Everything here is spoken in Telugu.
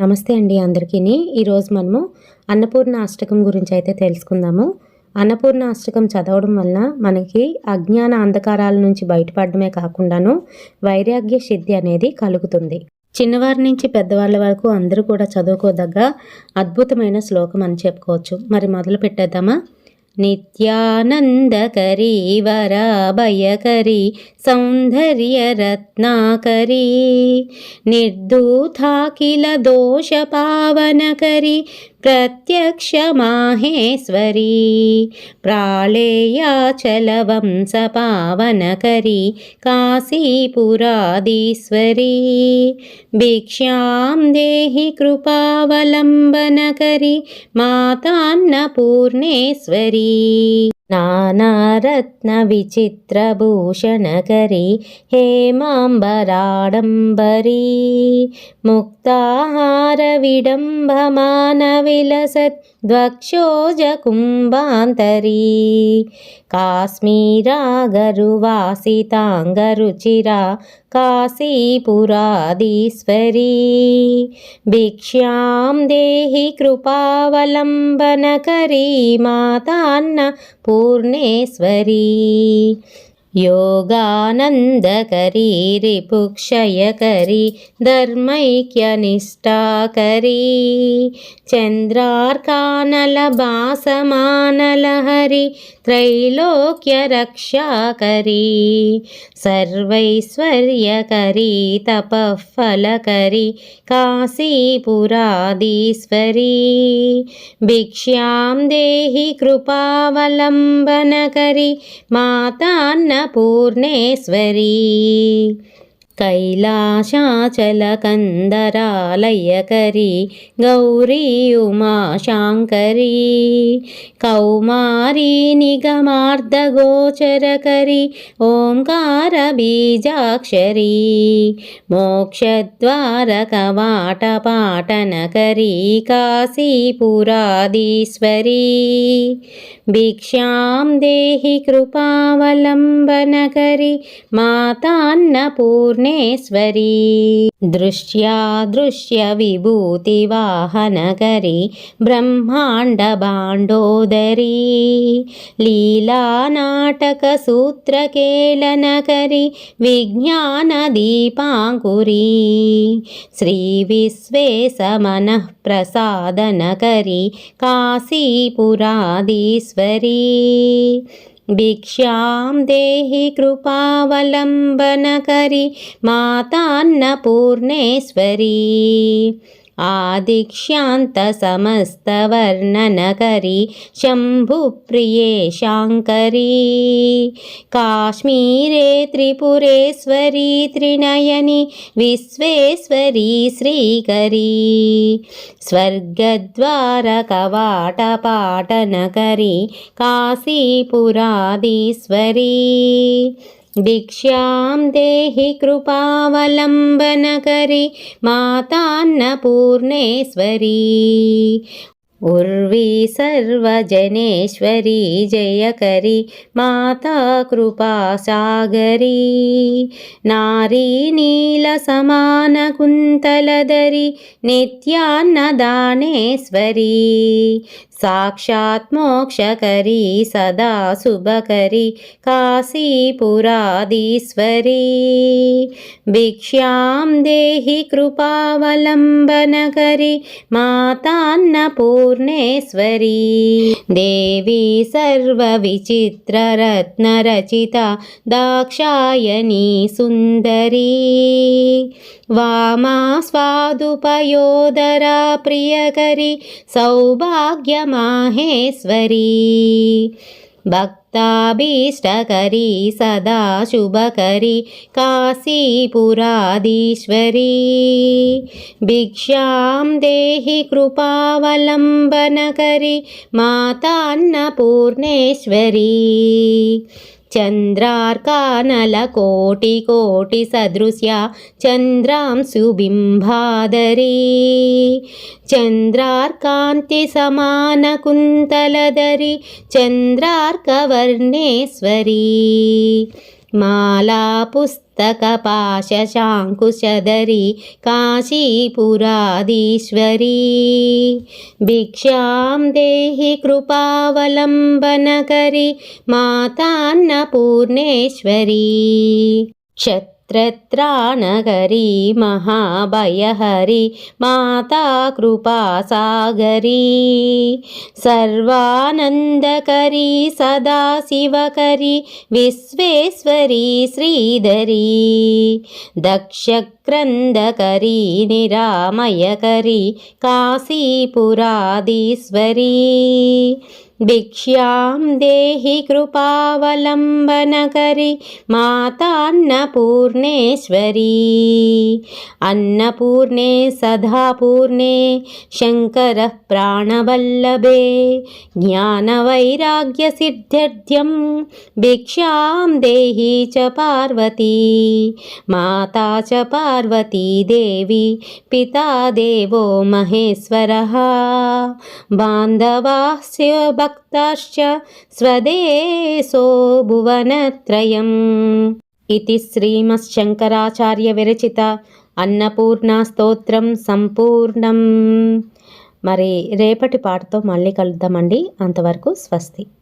నమస్తే అండి అందరికీ ఈరోజు మనము అన్నపూర్ణ అష్టకం గురించి అయితే తెలుసుకుందాము. అన్నపూర్ణ అష్టకం చదవడం వలన మనకి అజ్ఞాన అంధకారాల నుంచి బయటపడమే కాకుండాను వైరాగ్య సిద్ధి అనేది కలుగుతుంది. చిన్నవారి నుంచి పెద్దవాళ్ళ వరకు అందరూ కూడా చదువుకోదగ్గ అద్భుతమైన శ్లోకం అని చెప్పుకోవచ్చు. మరి మొదలు పెట్టేద్దామా నిత్యానందకరీ వరాభయకరీ సౌందర్యరత్నాకరీ నిర్దూతాఖిల దోషపావనకరీ ప్రత్యక్ష మాహేశ్వరీ ప్రాళేయాచలవంశపావనకరీ కాశీపురాదీశ్వరీ భిక్షాం దేహి కృపావలంబనకరి మాతాన్నపూర్ణేశ్వరీ నానారత్న విచిత్రభూషణకరి नानारत्नविचित्रभूषणकरी हेमाम्बराडम्बरी मुक्ताहारविडम्बमानविलसत् విలసత్ ద్వక్షోజకుంభాంతరీ కాశ్మీరాగరువాసితాంగరుచిరా కాశీపురాదీశ్వరీ భిక్షాం దేహి కృపావలంబనకరీ మాతాన్న పూర్ణేశ్వరీ योगानन्दकरी रिपुक्षयकरी धर्मैक्यनिष्ठाकरी चन्द्रार्कानलभासमानलहरि त्रैलोक्यरक्षाकरी सर्वैश्वर्यकरी तपःफलकरी काशीपुरादीश्वरी भिक्षां देहि कृपावलम्बनकरि पूर्णेश्वरी। కైలాశాచలకందరాలయకరీ గౌరీ ఉమాశాంకరీ కౌమారీ నిగమార్ధగోచరకరీ ఓంకార బీజాక్షరీ మోక్షద్వారకవాటపాటనకరీ కాశీపురాధీశ్వరీ భిక్షాం దేహి కృపావలంబనకరి మాతాన్నపూర్ణే మాతాన్నపూర్ణేశ్వరీ దృశ్యా దృశ్య విభూతి వాహనకరి బ్రహ్మాండ భాండోదరీ లీలా నాటక సూత్రకేళనకరి విజ్ఞాన దీపాంకురీ శ్రీ విశ్వేశ విశ్వేశమనః ప్రసాదనకరి కాశీపురాధీశ్వరీ భిక్షాం దేహి కృపావలంబనకరి మాతాన్నపూర్ణేశ్వరీ आदिक्ष्यान्तसमस्तवर्णनकरी शम्भुप्रिये शाङ्करी काश्मीरे त्रिपुरेश्वरी त्रिनयनि विश्वेश्वरी श्रीकरी स्वर्गद्वारकवाटपाटनकरी काशीपुरादीश्वरी భిక్షాం దేహి కృపావలంబనకరి మాతాన్నపూర్ణేశ్వరీ ఉర్వీ సర్వజనేశ్వరీ జయకరి మాతా కృపాసాగరీ నారీ నీల సమాన కుంతలదరి నిత్యాన్నదానేశ్వరీ సాక్షాత్ మోక్షకరీ సదా శుభకరి కాశీపురాదీశ్వరీ భిక్షాం దేహి కృపావలంబనకరి మాతాన్నపూర్ణేశ్వరీ దేవీ సర్వవిచిత్రరత్నరచిత वामास्वादुपयोदरा प्रियकरि सौभाग्यमाहेश्वरी। भक्ताभीष्टकरी सदा शुभकरी काशीपुरादीश्वरी भिक्षां देहि कृपावलम्बनकरि मातान्नपूर्णेश्वरी। చంద్రార్కానల కోటి కోటి సదృశ్య చంద్రాంశుబింబాదరీ చంద్రార్కాంతి సమాన కుంతలదరి చంద్రార్కవర్ణేశ్వరీ. మాలా పుస్త मस्तकपाशशाङ्कुशधरी काशीपुराधीश्वरी भिक्षां देहि कृपावलम्बनकरि मातान्नपूर्णेश्वरी क्षत्रत्राणकरी महाभयहरि माता कृपासागरी सर्वानन्दकरी सदा शिवकरी विश्वेश्वरी श्रीधरी। दक्षक्रन्दकरी निरामयकरी काशीपुराधीश्वरी। भिक्ष्यां देहि कृपावलम्बनकरि రత్నేశ్వరీ అన్నపూర్ణే సదాపూర్ణే శంకర ప్రాణవల్లభే. జ్ఞానవైరాగ్యసిద్ధ్యర్థ్యం భిక్షాం దేహి చ పార్వతీ. మాతా చ పార్వతీదేవి పితా దేవో మహేశ్వరः. బాంధవాస్య భక్తాశ్చ స్వదేశో భువనత్రయం. ఇది శ్రీమశంకరాచార్య విరచిత అన్నపూర్ణ స్తోత్రం సంపూర్ణం మరి రేపటి పాటతో మళ్ళీ కలుద్దామండి. అంతవరకు స్వస్తి.